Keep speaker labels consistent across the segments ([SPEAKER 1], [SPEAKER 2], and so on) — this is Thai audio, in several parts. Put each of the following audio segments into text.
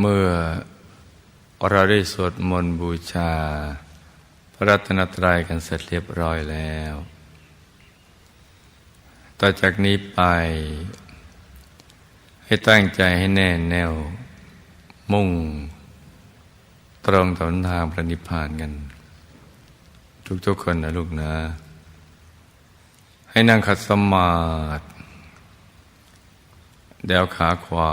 [SPEAKER 1] เมื่อเราได้สวดมนต์บูชา พระรัตนตรัยกันเสร็จเรียบร้อยแล้ว ต่อจากนี้ไป ให้ตั้งใจให้แน่แน่ว มุ่ง ตรงต่อทางพระนิพพานกัน ทุกๆคนนะลูกนะ ให้นั่งขัดสมาธิเดวขาขวา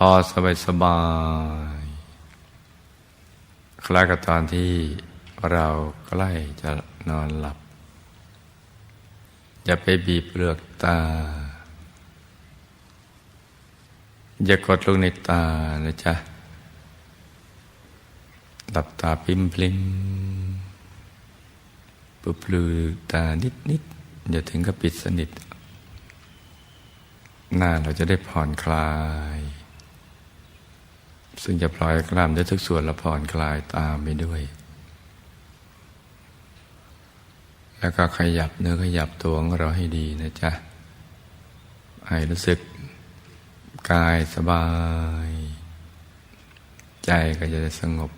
[SPEAKER 1] พอสบายสบายคล้ายกับตอนที่เราใกล้จะนอนหลับ อย่าไปบีบเปลือกตา อย่ากดลงในตานะจ๊ะหลับตาพิมพลิมปุบลือตานิดนิดอย่าถึงกับปิดสนิท หน้าเราจะได้ผ่อนคลาย ซึ่งจะปล่อยกล้ามได้ทุกส่วนและผ่อนคลายตามไปด้วย แล้วก็ขยับเนื้อขยับตัวของเราให้ดีนะจ๊ะ ให้รู้สึกกายสบาย ใจก็จะสงบ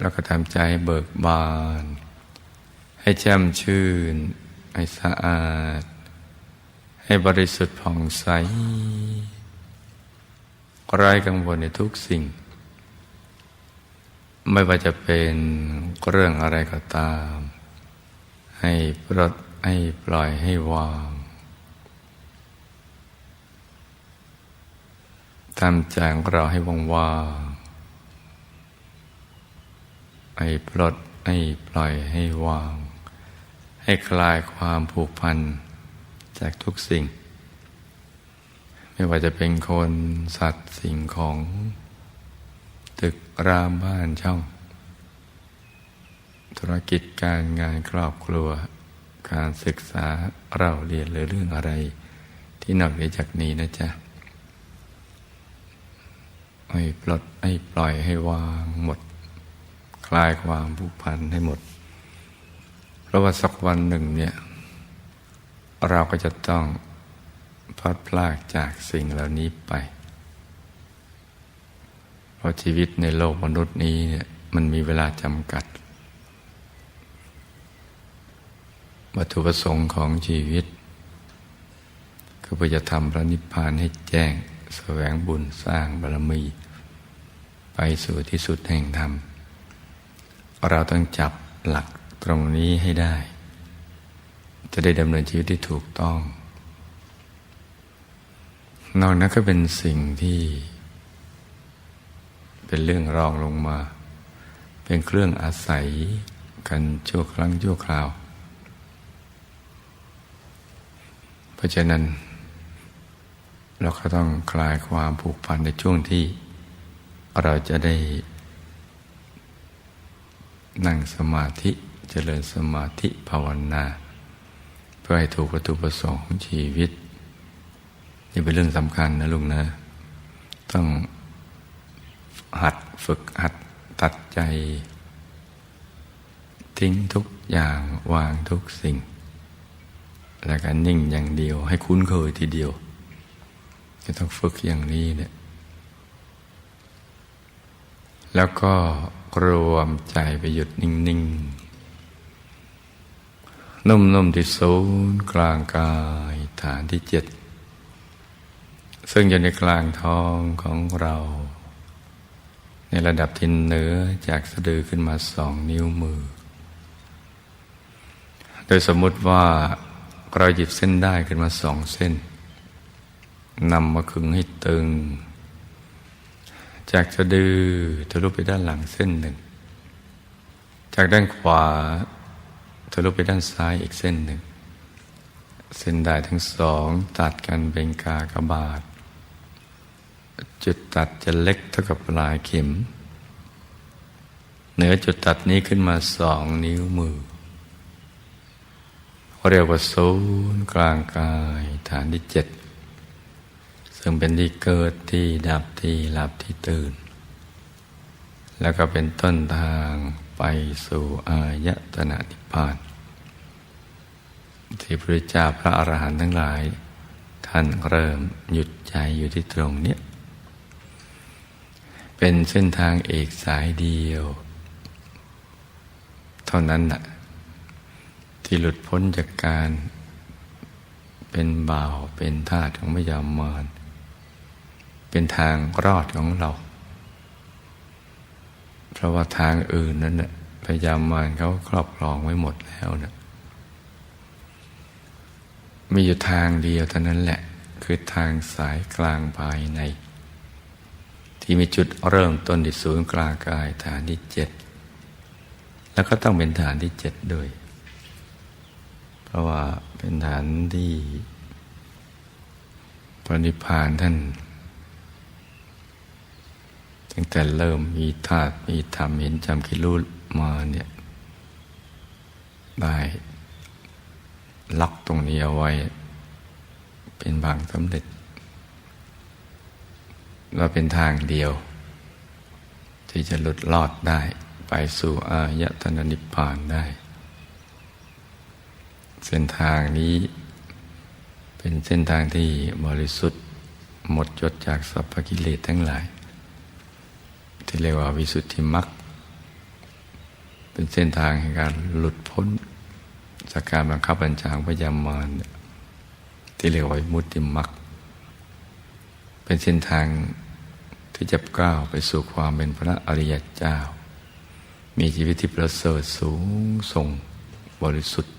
[SPEAKER 1] แล้วก็ทำใจให้เบิกบาน ให้แจ่มชื่น ให้สะอาด ให้บริสุทธิ์ผ่องใส ไร้กังวลในทุกสิ่ง ไม่ว่าจะเป็นเรื่องอะไรก็ตาม ให้ปลดให้ปล่อยให้วางทำใจของเราให้ว่างให้ปลดให้ปล่อยให้วาง ให้คลายความผูกพันจากทุกสิ่ง ไม่ว่าจะเป็นคนสัตว์สิ่งของ ตึกรามบ้านช่อง ธุรกิจการงานครอบครัว การศึกษาเราเรียนหรือเรื่องอะไร ที่นอกเหนือจากนี้นะจ๊ะให้ปลดให้ปล่อยให้วางหมด คลายความผูกพันให้หมด เพราะว่าสักวันหนึ่งเนี่ย เราก็จะต้อง พลัดพรากจากสิ่งเหล่านี้ไป เพราะชีวิตในโลกมนุษย์นี้เนี่ยมันมีเวลาจำกัด วัตถุประสงค์ของชีวิต คือเพื่อจะทำพระนิพพานให้แจ้งแสวงบุญสร้างบารมี ไปสู่ที่สุดแห่งธรรม เราต้องจับหลักตรงนี้ให้ได้ จะได้ดำเนินชีวิตที่ถูกต้อง นอกนั้นก็เป็นสิ่งที่ เป็นเรื่องรองลงมา เป็นเครื่องอาศัยกันชั่วครั้งชั่วคราว เพราะฉะนั้น เราก็ต้องคลายความผูกพันในช่วงที่ เราจะได้ นั่งสมาธิเจริญสมาธิภาวนา เพื่อให้ถูกวัตถุประสงค์ของชีวิต นี่เป็นเรื่องสำคัญนะลุงนะ ต้องหัดฝึกหัดตัดใจ ทิ้งทุกอย่างวางทุกสิ่ง แล้วก็นิ่งอย่างเดียวให้คุ้นเคยทีเดียว จะต้องฝึกอย่างนี้เนี่ย แล้วก็รวมใจไปหยุดนิ่งๆ นุ่มๆที่ศูนย์กลางกายฐานที่เจ็ด ซึ่งอยู่ในกลางท้องของเรา ในระดับที่เหนือจากสะดือขึ้นมาสองนิ้วมือ โดยสมมติว่าเราหยิบเส้นได้ขึ้นมาสองเส้นนำมาขึงให้ตึง จากสะดือทะลุไปด้านหลังเส้นหนึ่ง จากด้านขวาทะลุไปด้านซ้ายอีกเส้นหนึ่ง เส้นได้ทั้งสองตัดกันเป็นกากบาท จุดตัดจะเล็กเท่ากับปลายเข็ม เหนือจุดตัดนี้ขึ้นมาสองนิ้วมือเรียกว่าศูนย์กลางกายฐานที่เจ็ดซึ่งเป็นที่เกิดที่ดับที่หลับที่ตื่น แล้วก็เป็นต้นทางไปสู่อายตนะนิพพาน ที่พระเจ้าพระอรหันต์ทั้งหลาย ท่านเริ่มหยุดใจอยู่ที่ตรงเนี้ย เป็นเส้นทางเอกสายเดียว เท่านั้นน่ะที่หลุดพ้นจากการเป็นบ่าวเป็นทาสของพยามารเป็นทางรอดของเรา เพราะว่าทางอื่นนั้นน่ะพยามารเขาครอบครองไว้หมดแล้วนะมีอยู่ทางเดียวเท่านั้นแหละ คือทางสายกลางภายใน ที่มีจุดเริ่มต้นที่ศูนย์กลางกายฐานที่เจ็ดแล้วก็ต้องเป็นฐานที่เจ็ดด้วย เพราะว่าเป็นฐานที่ปณิพานท่าน ตั้งแต่เริ่มมีธาตุมีธรรมเห็นจำคิดรู้มาเนี่ยได้ล็อกตรงนี้เอาไว้ เป็นบางสำเร็จ ว่าเป็นทางเดียว ที่จะหลุดลอดได้ ไปสู่อายตนะนิพพานได้ เส้นทางนี้ เป็นเส้นทางที่บริสุทธิ์หมดจดจากสัพพกิเลสทั้งหลาย ที่เรียกว่าวิสุทธิมรรคเป็นเส้นทางแห่งการหลุดพ้น จากการบังคับบัญชาของพยามารที่เรียกว่ามุตติมรรคเป็นเส้นทาง ที่จะก้าวไปสู่ความเป็นพระอริยเจ้า มีชีวิตที่ประเสริฐสูงส่งบริสุทธิ์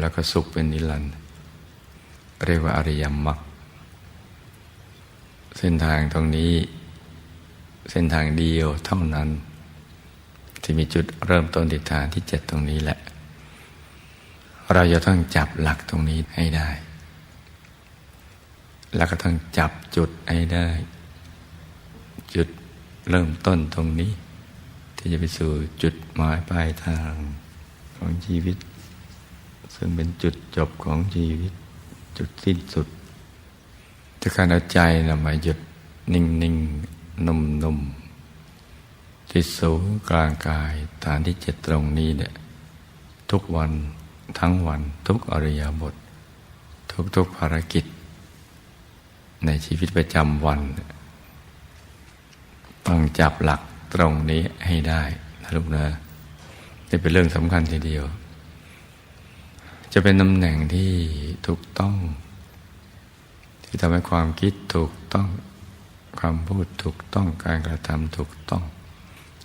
[SPEAKER 1] แล้วก็สุขเป็นนิรันดร์เรียกว่าอริยมรรคเส้นทางตรงนี้ เส้นทางเดียวเท่านั้น ที่มีจุดเริ่มต้นที่ฐานที่เจ็ดตรงนี้แหละ เราจะต้องจับหลักตรงนี้ให้ได้ แล้วก็ต้องจับจุดให้ได้ จุดเริ่มต้นตรงนี้ ที่จะไปสู่จุดหมายปลายทางของชีวิต ซึ่งเป็นจุดจบของชีวิต จุดสิ้นสุดจะการเอาใจนะมาหยุดนิ่งนิ่งนุ่มนุ่มที่สูงกลางกายฐานที่เจ็ดตรงนี้เนี่ยทุกวันทั้งวันทุกอริยบท ทุกทุกภารกิจ ในชีวิตประจำวัน ต้องจับหลักตรงนี้ให้ได้นะลูกนะนี่เป็นเรื่องสำคัญทีเดียว จะเป็นตำแหน่งที่ถูกต้อง ที่ทำให้ความคิดถูกต้องความพูดถูกต้องการกระทำถูกต้อง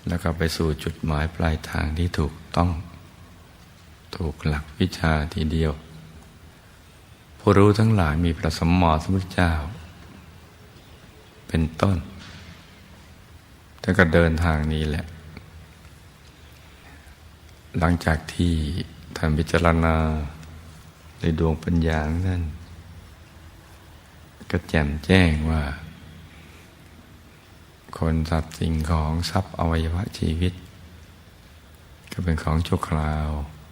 [SPEAKER 1] แล้วก็ไปสู่จุดหมายปลายทางที่ถูกต้อง ถูกหลักวิชาทีเดียว ผู้รู้ทั้งหลายมีพระสมมอสมุทเจ้า เป็นต้น ท่านก็เดินทางนี้แหละ หลังจากที่ท่านพิจารณาในดวงปัญญานั้นก็แจ่มแจ้งว่า คนสัตว์สิ่งของทรัพย์อวัยวะชีวิต ก็เป็นของชั่วคราว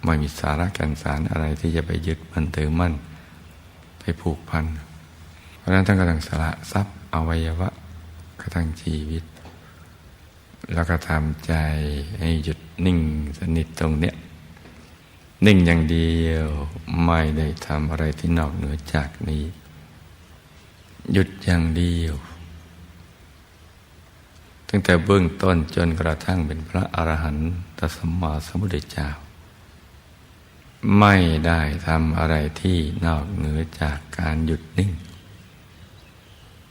[SPEAKER 1] ไม่มีสาระกันสารอะไรที่จะไปยึดมันถือมั่น ไปผูกพัน เพราะฉะนั้นท่านก็ต้องสละทรัพย์อวัยวะกระทั่งชีวิต แล้วก็ทำใจให้หยุดนิ่งสนิทตรงเนี้ยนิ่งอย่างเดียวไม่ได้ทำอะไรที่นอกเหนือจากนี้ หยุดอย่างเดียว ตั้งแต่เบื้องต้นจนกระทั่งเป็นพระอรหันตสมมาสมุทธเจ้า ไม่ได้ทำอะไรที่นอกเหนือจากการหยุดนิ่ง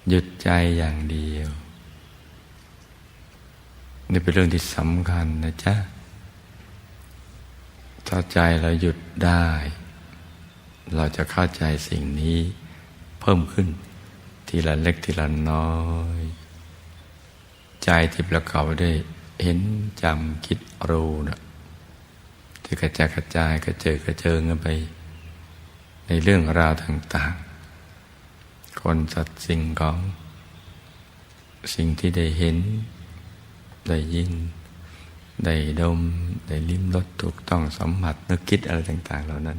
[SPEAKER 1] หยุดใจอย่างเดียว นี่เป็นเรื่องที่สำคัญนะจ๊ะ ถ้าใจเราหยุดได้ เราจะเข้าใจสิ่งนี้เพิ่มขึ้น ทีละเล็กทีละน้อย ใจที่ประกอบด้วยเห็นจำคิดรู้นะที่กระจายกระจายกระเจิดกระเจิงกันไป ในเรื่องราวต่าง ๆ คนสัตว์สิ่งของ สิ่งที่ได้เห็น ได้ยิน ได้ดม ได้ลิ้มรสถูกต้องสัมผัสนึกคิดอะไรต่าง ๆ เหล่านั้น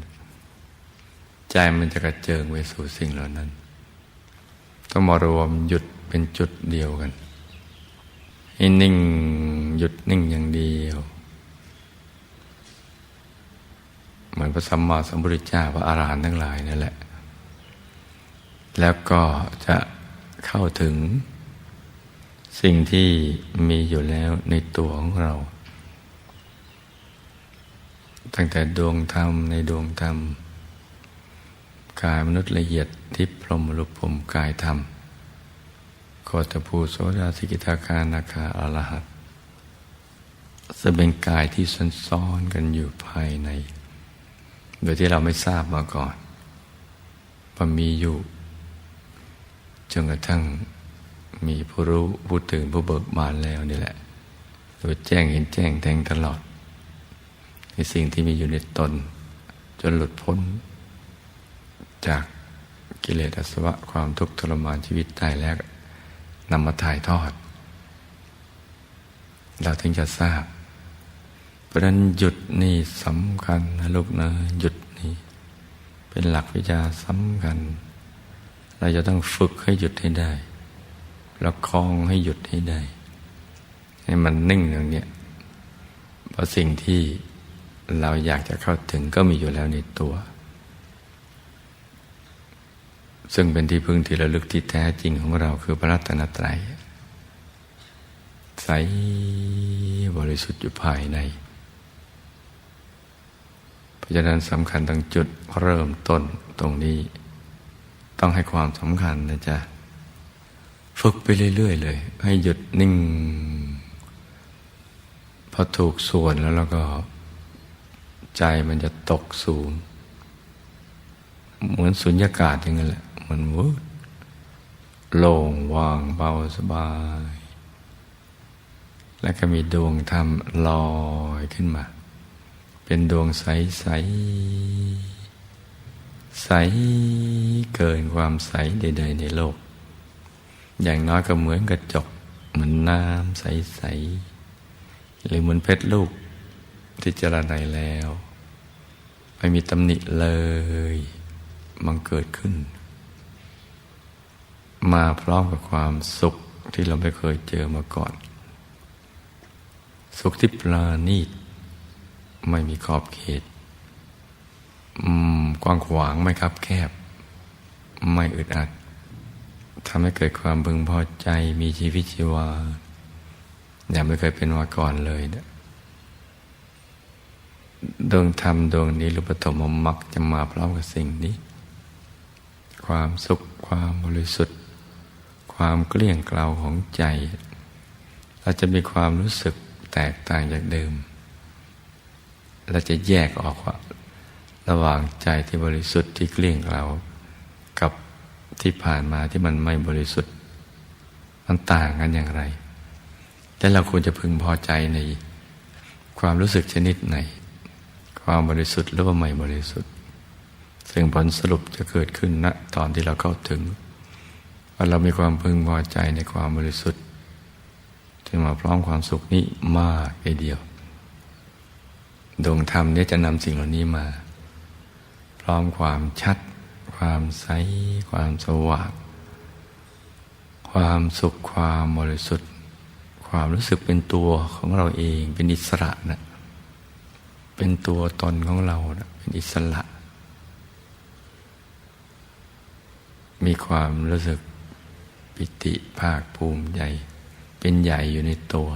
[SPEAKER 1] ใจมันจะกระเจิงไปสู่สิ่งเหล่านั้น ต้องมารวมหยุดเป็นจุดเดียวกันให้นิ่งหยุดนิ่งอย่างเดียวเหมือนพระสัมมาสัมพุทธเจ้าพระอารหันต์ทั้งหลายนั่นแหละ แล้วก็จะเข้าถึง สิ่งที่มีอยู่แล้วในตัวของเรา ตั้งแต่ดวงธรรมในดวงธรรม กายมนุษย์ละเอียดทิพพรหมรูปผมกายธรรมโคตภูโสดาสิกิทาคานาคาอรหัตจะเป็นกายที่ซ้อนๆกันอยู่ภายใน โดยที่เราไม่ทราบมาก่อนว่ามีอยู่จนกระทั่ง มีผู้รู้ผู้ตื่นผู้เบิกบานแล้วนี่แหละโดยแจ้งเห็นแจ้งแทงตลอด ในสิ่งที่มีอยู่ในตน จนหลุดพ้น จากกิเลสอสวะความทุกข์ทรมานชีวิตได้แล้วนำมาถ่ายทอด เราถึงจะทราบ เพราะนั้นหยุดนี่สำคัญนะลูกนะหยุดนี่เป็นหลักวิชาสำคัญ เราจะต้องฝึกให้หยุดให้ได้ ประคองให้หยุดให้ได้ ให้มันนิ่งอย่างนี้เพราะสิ่งที่เราอยากจะเข้าถึงก็มีอยู่แล้วในตัว ซึ่งเป็นที่พึ่งที่ระลึกที่แท้จริงของเราคือพระรัตนตรัยใสบริสุทธิ์อยู่ภายใน เพราะฉะนั้นสำคัญตั้งจุดเริ่มต้นตรงนี้ ต้องให้ความสำคัญนะจ๊ะ ฝึกไปเรื่อย ๆ เลย ให้หยุดนิ่ง พอถูกส่วนแล้วเราก็ ใจมันจะตกสูง เหมือนสุญญากาศอย่างนั้นแหละ มันวุดโล่งว่างเบาสบาย แล้วก็มีดวงธรรมลอยขึ้นมา เป็นดวงใสใสใสเกินความใสใด ๆ ในโลก อย่างน้อยก็เหมือนกระจก เหมือนน้ำใส ๆ หรือเหมือนเพชรลูกที่เจรไนแล้ว ไม่มีตำหนิเลย มันเกิดขึ้น มาพร้อมกับความสุขที่เราไม่เคยเจอมาก่อน สุขที่ปราณีต ไม่มีขอบเขตกว้างขวางไม่คับแคบ ไม่อึดอัด ทำให้เกิดความพึงพอใจมีชีวิตชีวาอย่างไม่เคยเป็นมาก่อนเลยดวงธรรมดวงนี้หรือปฐมมรรคจะมาพร้อมกับสิ่งนี้ ความสุขความบริสุทธิ์ ความเกลี้ยงเกลาของใจ เราจะมีความรู้สึกแตกต่างจากเดิม เราจะแยกออกว่า ระหว่างใจที่บริสุทธิ์ที่เกลี้ยงเกลา ที่ผ่านมาที่มันไม่บริสุทธิ์ มันต่างกันอย่างไรแต่เราควรจะพึงพอใจในความรู้สึกชนิดไหน ความบริสุทธิ์หรือว่าไม่บริสุทธิ์ ซึ่งผลสรุปจะเกิดขึ้นณตอนที่เราเข้าถึงว่าเรามีความพึงพอใจในความบริสุทธิ์ที่มาพร้อมความสุขนี้มากไอเดียว ดวงธรรมนี้จะนำสิ่งเหล่านี้มา พร้อมความชัด ความใส ความสว่าง ความสุขความบริสุทธิ์ ความรู้สึกเป็นตัวของเราเองเป็นอิสระนะเป็นตัวตนของเรานะเป็นอิสระ มีความรู้สึกปิติภาคภูมิใจ เป็นใหญ่อยู่ในตัว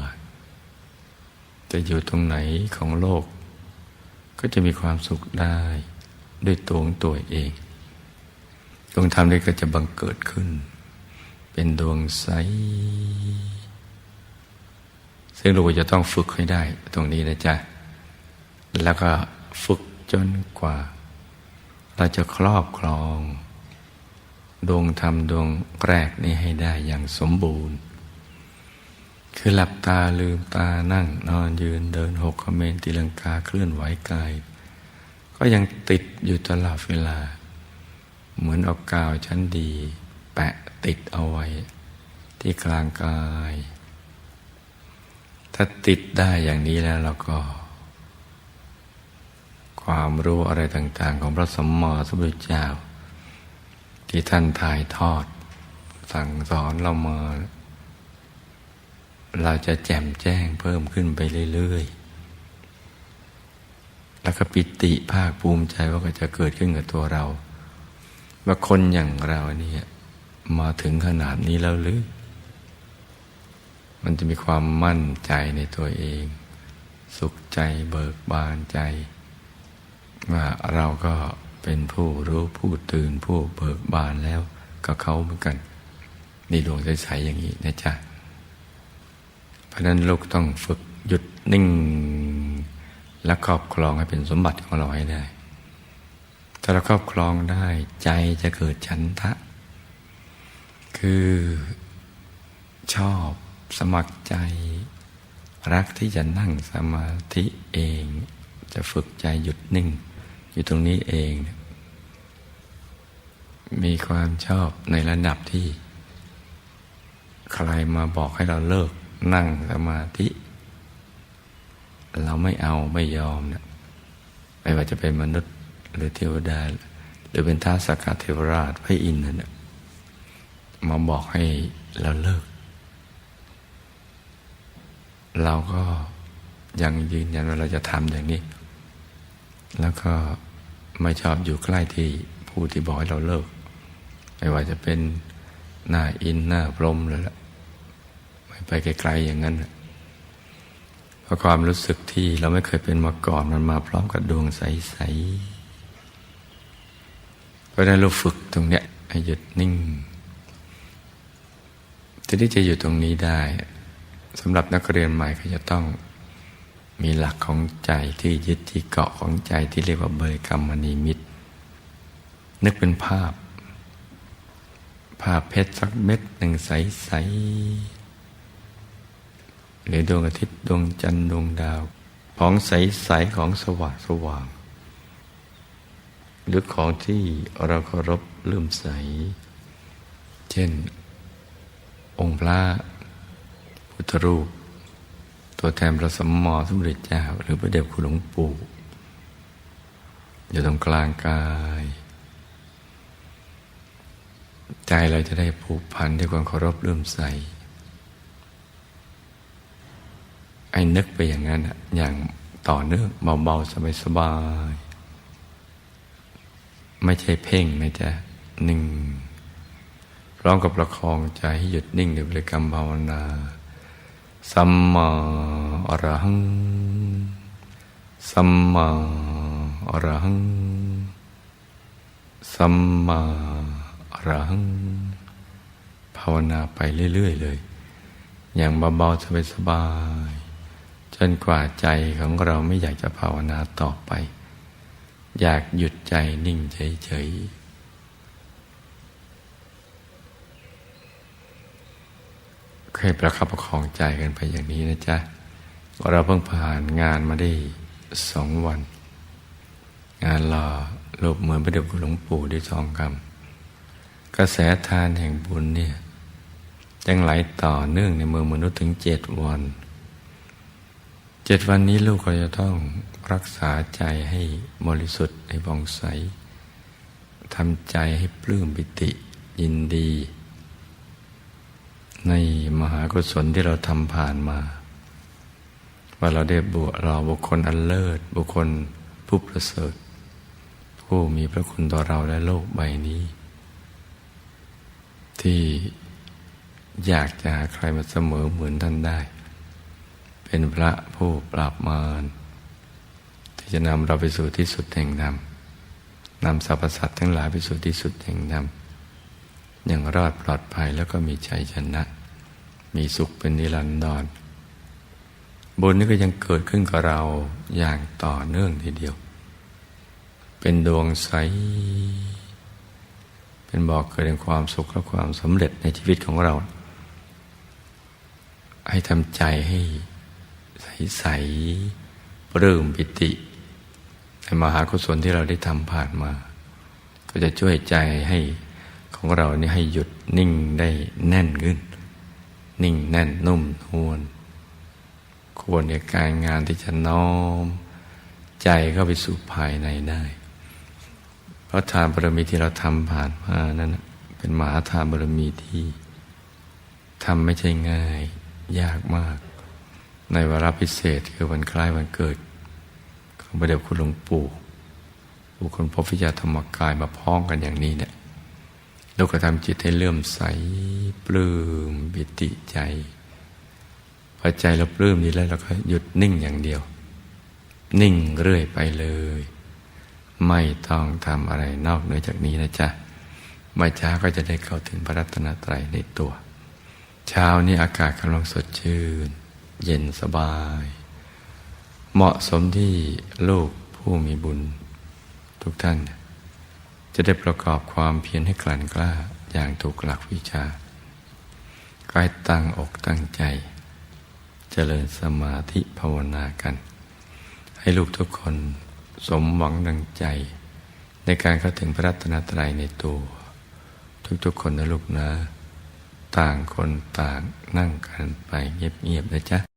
[SPEAKER 1] จะอยู่ตรงไหนของโลก ก็จะมีความสุขได้ด้วยตัวของตัวเอง ดวงธรรมนี้ก็จะบังเกิดขึ้น เป็นดวงใส ซึ่งเราจะต้องฝึกให้ได้ ตรงนี้นะจ๊ะ แล้วก็ฝึกจนกว่า เราจะครอบครอง ดวงธรรมดวงแรกนี้ให้ได้อย่างสมบูรณ์ คือหลับตาลืมตานั่ง นอนยืนเดินหกขเมนตีลังกาเคลื่อนไหวกาย ก็ยังติดอยู่ตลอดเวลา เหมือนเอากาวชั้นดี แปะติดเอาไว้ ที่กลางกาย ถ้าติดได้อย่างนี้แล้วเราก็ ความรู้อะไรต่าง ๆ ของพระสมมาสัมพุทเจ้า ที่ท่านถ่ายทอด สั่งสอนเรามา เราจะแจ่มแจ้งเพิ่มขึ้นไปเรื่อย ๆแล้วก็ปิติภาคภูมิใจว่าก็จะเกิดขึ้นกับตัวเรา ว่าคนอย่างเราเนี่ยมาถึงขนาดนี้แล้วหรือ มันจะมีความมั่นใจในตัวเอง สุขใจเบิกบานใจ ว่าเราก็เป็นผู้รู้ผู้ตื่นผู้เบิกบานแล้วก็เขาเหมือนกันนี่ดวงใสๆอย่างนี้นะจ๊ะเพราะนั้นลูกต้องฝึกหยุดนิ่ง และครอบครองให้เป็นสมบัติของเราให้ได้ ถ้าเราครอบครองได้ใจจะเกิดฉันทะ คือชอบสมัครใจ รักที่จะนั่งสมาธิเอง จะฝึกใจหยุดนิ่ง อยู่ตรงนี้เอง มีความชอบในระดับที่ ใครมาบอกให้เราเลิกนั่งสมาธิ เราไม่เอาไม่ยอมเนะไม่ว่าจะเป็นมนุษย์ หรือเทวดา หรือเป็นท้าสกัดเทวราชพระอินทร์นั่นมาบอกให้เราเลิก เราก็ยังยืนยันว่าเราจะทำอย่างนี้ แล้วก็ไม่ชอบอยู่ใกล้ที่ผู้ที่บอกให้เราเลิก ไม่ว่าจะเป็นหน้าอินหน้าพรหมเลยละไม่ไปไกลๆอย่างนั้นเพราะความรู้สึกที่เราไม่เคยเป็นมาก่อนมันมาพร้อมกับดวงใสๆ ราะนั้นเราฝึกตรงเนี้ยให้หยุดนิ่งทีนี้จะอยู่ตรงนี้ได้สำหรับนักเรียนใหม่ก็จะต้องมีหลักของใจที่ยึดที่เกาะของใจที่เรียกว่าเบยกรรมนิมิต นึกเป็นภาพ ภาพเพชรสักเม็ดหนึ่งใสๆหรือดวงอาทิตย์ดวงจันทร์ดวงดาว ของใสๆของสว่างสว่าง หรือของที่เราเคารพเลื่อมใส เช่น องค์พระพุทธรูป ตัวแทนพระสมมอสมเด็จเจ้า หรือพระเดชคุณหลวงปู่อยู่ตรงกลางกาย ใจเราจะได้ผูกพันด้วยความเคารพเลื่อมใส ไอ้นึกไปอย่างนั้นอย่างต่อเนื่องเบาๆสบายๆ ไม่ใช่เพ่งนะจ๊ะหนึ่งพร้อมกับประคองใจให้หยุดนิ่งในบริกรรมภาวนา สัมมาอรหัง สัมมาอรหัง สัมมาอรหัง ภาวนาไปเรื่อย ๆ เลย อย่างเบาๆสบายๆจนกว่าใจของเราไม่อยากจะภาวนาต่อไป อยากหยุดใจนิ่งเฉยๆเคยประคับประคองใจกันไปอย่างนี้นะจ๊ะ เราเพิ่งผ่านงานมาได้สองวัน งานรอรูปเหมือนพระเดชคุณหลวงปู่ด้วยทองคำกระแสทานแห่งบุญเนี่ยยังไหลต่อเนื่องในเมืองมนุษย์ถึงเจ็ดวัน เจ็ดวันนี้ลูกก็จะต้องรักษาใจให้บริสุทธิ์ให้บองใสทำใจให้ปลื้มปิติยินดี ในมหากุศลที่เราทำผ่านมา ว่าเราได้บุเราบุคคลอันเลิศ บุคคลผู้ประเสริฐ ผู้มีพระคุณต่อเราและโลกใบนี้ ที่อยากจะหาใครมาเสมอเหมือนท่านได้ เป็นพระผู้ปราบมารที่จะนำเราไปสู่ที่สุดแห่งธรรมนำสรรพสัตว์ทั้งหลายไปสู่ที่สุดแห่งธรรมอย่างรอดปลอดภัยแล้วก็มีชัยชนะ มีสุขเป็นนิรันดรบุญนี้ก็ยังเกิดขึ้นกับเราอย่างต่อเนื่องทีเดียว เป็นดวงใส เป็นบอกเกิดแห่งความสุขและความสำเร็จในชีวิตของเรา ให้ทำใจให้ ใสปลื้มปิติในมหากุศลที่เราได้ทำผ่านมา ก็จะช่วยใจให้ของเรานี่ให้หยุดนิ่งได้แน่นขึ้น นิ่งแน่นนุ่มนวลควรในการงานที่จะน้อม ใจเข้าไปสู่ภายในได้ เพราะทานบารมีที่เราทำผ่านมานั้นเป็นมหาทานบารมีที่ทำไม่ใช่ง่าย ยากมาก ในวาระพิเศษคือวันคล้ายวันเกิดของพระเดชคุณหลวงปู่บุคคลพบวิญญาธรรมกายมาพ้องกันอย่างนี้เนี่ยเราก็ทำจิตให้เลื่อมใสปลื้มบิติใจพอใจเราปลื้มนี้แล้วเราก็หยุดนิ่งอย่างเดียว นิ่งเรื่อยไปเลย ไม่ต้องทำอะไรนอกเหนือจากนี้นะจ๊ะไม่ช้าก็จะได้เข้าถึงพระรัตนตรัยในตัว เช้านี้อากาศกำลังสดชื่น เย็นสบาย เหมาะสมที่ลูกผู้มีบุญ ทุกท่าน จะได้ประกอบความเพียรให้กลั่นกล้าอย่างถูกหลักวิชากายตั้งอกตั้งใจ เจริญสมาธิภาวนากัน ให้ลูกทุกคนสมหวังดังใจ ในการเข้าถึงพระรัตนตรัยในตัว ทุกๆคนนะลูกนะ ต่างคนต่างนั่งกันไปเงียบๆนะจ๊ะ